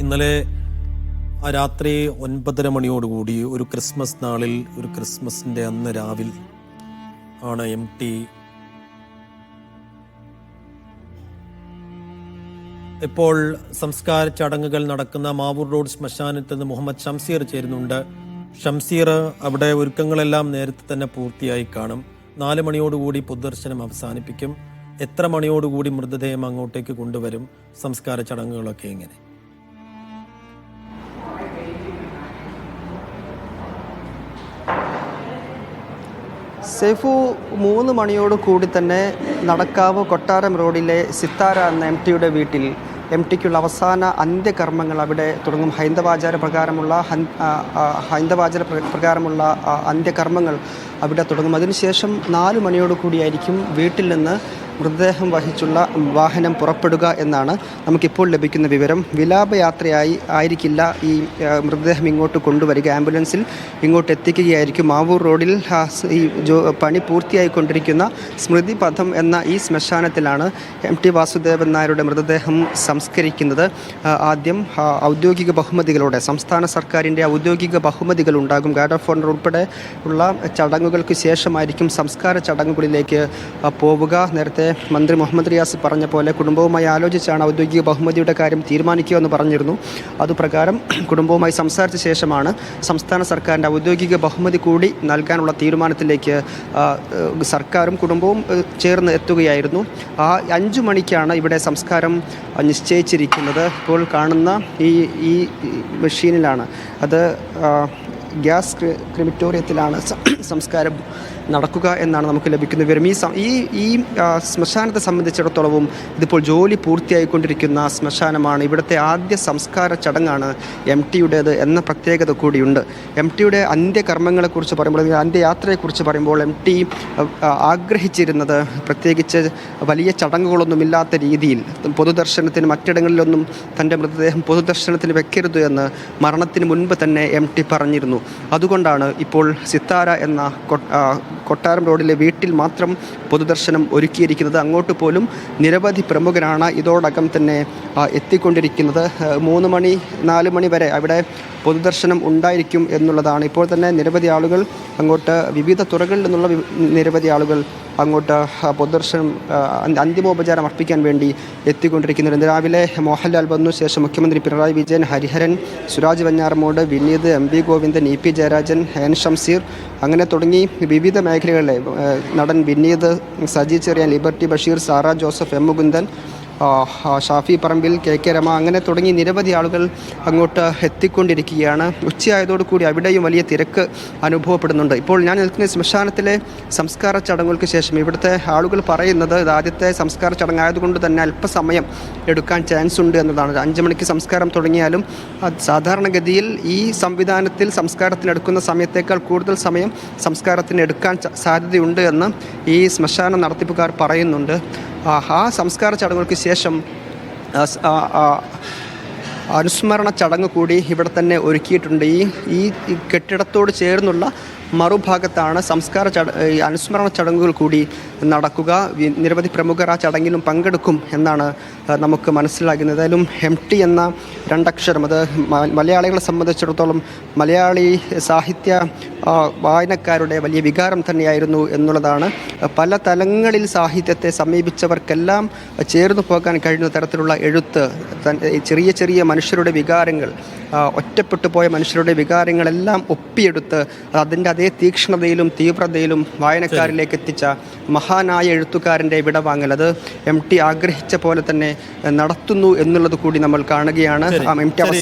ഇന്നലെ ആ രാത്രി ഒൻപതര മണിയോടുകൂടി ഒരു ക്രിസ്മസ് നാളിൽ ഒരു ക്രിസ്മസിന്റെ അന്ന് രാവിൽ ആണ് എം ടി ഇപ്പോൾ സംസ്കാര ചടങ്ങുകൾ നടക്കുന്ന മാവൂർ റോഡ് ശ്മശാനത്ത് നിന്ന് മുഹമ്മദ് ഷംസീർ ചേരുന്നുണ്ട്. ഷംസീർ അവിടെ ഒരുക്കങ്ങളെല്ലാം നേരത്തെ തന്നെ പൂർത്തിയായി കാണും. നാല് മണിയോടുകൂടി പൊതുദർശനം അവസാനിപ്പിക്കും. എത്ര മണിയോടുകൂടി മൃതദേഹം അങ്ങോട്ടേക്ക് കൊണ്ടുവരും? സംസ്കാര ചടങ്ങുകളൊക്കെ എങ്ങനെ? സെയ്ഫു മൂന്ന് മണിയോട് കൂടി തന്നെ നടക്കാവ് കൊട്ടാരം റോഡിലെ സിത്താര എന്ന എം ടിയുടെ വീട്ടിൽ എം ടിക്കുള്ള അവസാന അന്ത്യകർമ്മങ്ങൾ അവിടെ തുടങ്ങും. ഹൈന്ദവാചാര പ്രകാരമുള്ള ഹൈന്ദവാചാര പ്രകാരമുള്ള അന്ത്യകർമ്മങ്ങൾ അവിടെ തുടങ്ങും. അതിനുശേഷം നാല് മണിയോട് കൂടിയായിരിക്കും വീട്ടിൽ നിന്ന് മൃതദേഹം വഹിച്ചുള്ള വാഹനം പുറപ്പെടുക എന്നാണ് നമുക്കിപ്പോൾ ലഭിക്കുന്ന വിവരം. വിലാപയാത്രയായി ആയിരിക്കില്ല ഈ മൃതദേഹം ഇങ്ങോട്ട് കൊണ്ടുവരിക. ആംബുലൻസിൽ ഇങ്ങോട്ട് എത്തിക്കുകയായിരിക്കും. മാവൂർ റോഡിൽ ഈ പണി പൂർത്തിയായിക്കൊണ്ടിരിക്കുന്ന സ്മൃതി പഥം എന്ന ഈ ശ്മശാനത്തിലാണ് എം ടി വാസുദേവൻ നായരുടെ മൃതദേഹം സംസ്കരിക്കുന്നത്. ആദ്യം ഔദ്യോഗിക ബഹുമതികളോടെ സംസ്ഥാന സർക്കാരിന്റെ ഔദ്യോഗിക ബഹുമതികൾ ഉണ്ടാകും ഗാർഡ് ഓഫ് ഓണർ ഉൾപ്പെടെ ഉള്ള ചടങ്ങുകൾക്ക് ശേഷമായിരിക്കും സംസ്കാര ചടങ്ങുകളിലേക്ക് പോവുക. നേരത്തെ മന്ത്രി മുഹമ്മദ് റിയാസ് പറഞ്ഞ പോലെ കുടുംബവുമായി ആലോചിച്ചാണ് ഔദ്യോഗിക ബഹുമതിയുടെ കാര്യം തീരുമാനിക്കുക എന്ന് പറഞ്ഞിരുന്നു. അതുപ്രകാരം കുടുംബവുമായി സംസാരിച്ച ശേഷമാണ് സംസ്ഥാന സർക്കാരിന്റെ ഔദ്യോഗിക ബഹുമതി കൂടി നൽകാനുള്ള തീരുമാനത്തിലേക്ക് സർക്കാരും കുടുംബവും ചേർന്ന് എത്തുകയായിരുന്നു. ആ അഞ്ചു മണിക്കാണ് ഇവിടെ സംസ്കാരം നിശ്ചയിച്ചിരിക്കുന്നത്. ഇപ്പോൾ കാണുന്ന ഈ ഈ മെഷീനിലാണ് അത് ഗ്യാസ് ക്രിമിറ്റോറിയത്തിലാണ് സംസ്കാരം നടക്കുക എന്നാണ് നമുക്ക് ലഭിക്കുന്ന വിവരം. ഈ ഈ ഈ ശ്മശാനത്തെ സംബന്ധിച്ചിടത്തോളവും ഇതിപ്പോൾ ജോലി പൂർത്തിയായിക്കൊണ്ടിരിക്കുന്ന ശ്മശാനമാണ്. ഇവിടുത്തെ ആദ്യ സംസ്കാര ചടങ്ങാണ് എം ടിയുടേത് എന്ന പ്രത്യേകത കൂടിയുണ്ട്. എം ടിയുടെ അന്ത്യകർമ്മങ്ങളെക്കുറിച്ച് പറയുമ്പോൾ അന്ത്യയാത്രയെക്കുറിച്ച് പറയുമ്പോൾ എം ടി ആഗ്രഹിച്ചിരുന്നത് പ്രത്യേകിച്ച് വലിയ ചടങ്ങുകളൊന്നുമില്ലാത്ത രീതിയിൽ പൊതുദർശനത്തിന് മറ്റിടങ്ങളിലൊന്നും തന്റെ മൃതദേഹം പൊതുദർശനത്തിന് വെക്കരുത് എന്ന് മരണത്തിന് മുൻപ് തന്നെ എം ടി പറഞ്ഞിരുന്നു. അതുകൊണ്ടാണ് ഇപ്പോൾ സിത്താര എന്ന കൊട്ടാരം റോഡിലെ വീട്ടിൽ മാത്രം പൊതുദർശനം ഒരുക്കിയിരിക്കുന്നത്. അങ്ങോട്ട് പോലും നിരവധി പ്രമുഖരാണ് ഇതോടകം തന്നെ എത്തിക്കൊണ്ടിരിക്കുന്നത്. മൂന്ന് മണി നാല് മണി വരെ അവിടെ പൊതുദർശനം ഉണ്ടായിരിക്കും എന്നുള്ളതാണ്. ഇപ്പോൾ തന്നെ നിരവധി ആളുകൾ അങ്ങോട്ട് വിവിധ തുറകളിൽ നിന്നുള്ള നിരവധി ആളുകൾ അങ്ങോട്ട് പൊതുദർശനം അന്തിമോപചാരം അർപ്പിക്കാൻ വേണ്ടി എത്തിക്കൊണ്ടിരിക്കുന്നുണ്ട് രാവിലെ മോഹൻലാൽ വന്നു. ശേഷം മുഖ്യമന്ത്രി Pinarayi Vijayan Hariharan Suraj Venjaramoodu Vineeth M V Govindan E P Jayarajan ഹേൻ Shamseer അങ്ങനെ തുടങ്ങി വിവിധ മേഖലകളിലെ നടൻ Vineeth Saji Cherian Liberty Basheer Sara Joseph M Mukundan Shafi Parambil K K Rema അങ്ങനെ തുടങ്ങി നിരവധി ആളുകൾ അങ്ങോട്ട് എത്തിക്കൊണ്ടിരിക്കുകയാണ്. ഉച്ചയായതോടുകൂടി അവിടെയും വലിയ തിരക്ക് അനുഭവപ്പെടുന്നുണ്ട്. ഇപ്പോൾ ഞാൻ നിൽക്കുന്ന ശ്മശാനത്തിലെ സംസ്കാര ചടങ്ങുകൾക്ക് ശേഷം ഇവിടുത്തെ ആളുകൾ പറയുന്നത് ഇത് ആദ്യത്തെ സംസ്കാര ചടങ്ങായതുകൊണ്ട് തന്നെ അല്പസമയം എടുക്കാൻ ചാൻസ് ഉണ്ട് എന്നതാണ്. അഞ്ച് മണിക്ക് സംസ്കാരം തുടങ്ങിയാലും സാധാരണഗതിയിൽ ഈ സംവിധാനത്തിൽ സംസ്കാരത്തിനെടുക്കുന്ന സമയത്തേക്കാൾ കൂടുതൽ സമയം സംസ്കാരത്തിന് എടുക്കാൻ സാധ്യതയുണ്ട് എന്ന് ഈ ശ്മശാന നടത്തിപ്പുകാർ പറയുന്നുണ്ട്. ആ സംസ്കാര ചടങ്ങുകൾക്ക് ശേഷം ആ അനുസ്മരണ ചടങ്ങ് കൂടി ഇവിടെ തന്നെ ഒരുക്കിയിട്ടുണ്ട്. ഈ ഈ കെട്ടിടത്തോട് ചേർന്നുള്ള മറുഭാഗത്താണ് സംസ്കാര ചട അനുസ്മരണ ചടങ്ങുകൾ കൂടി നടക്കുക. നിരവധി പ്രമുഖർ ആ ചടങ്ങിലും പങ്കെടുക്കും എന്നാണ് നമുക്ക് മനസ്സിലാകുന്നത്. ഏതായാലും എം ടി എന്ന രണ്ടക്ഷരം അത് മലയാളികളെ സംബന്ധിച്ചിടത്തോളം മലയാളി സാഹിത്യ വായനക്കാരുടെ വലിയ വികാരം തന്നെയായിരുന്നു എന്നുള്ളതാണ് പല തലങ്ങളിൽ സാഹിത്യത്തെ സമീപിച്ചവർക്കെല്ലാം ചേർന്നു പോകാൻ കഴിയുന്ന തരത്തിലുള്ള എഴുത്ത് ചെറിയ ചെറിയ മനുഷ്യരുടെ വികാരങ്ങൾ ഒറ്റപ്പെട്ടു പോയ മനുഷ്യരുടെ വികാരങ്ങളെല്ലാം ഒപ്പിയെടുത്ത് അതിന്റെ അതേ തീക്ഷ്ണതയിലും തീവ്രതയിലും വായനക്കാരിലേക്ക് എത്തിച്ച മഹാനായ എഴുത്തുകാരന്റെ വിടവാങ്ങൽ അത് എം ടി ആഗ്രഹിച്ച പോലെ തന്നെ നടത്തുന്നു എന്നുള്ളത് കൂടി നമ്മൾ കാണുകയാണ്. M T.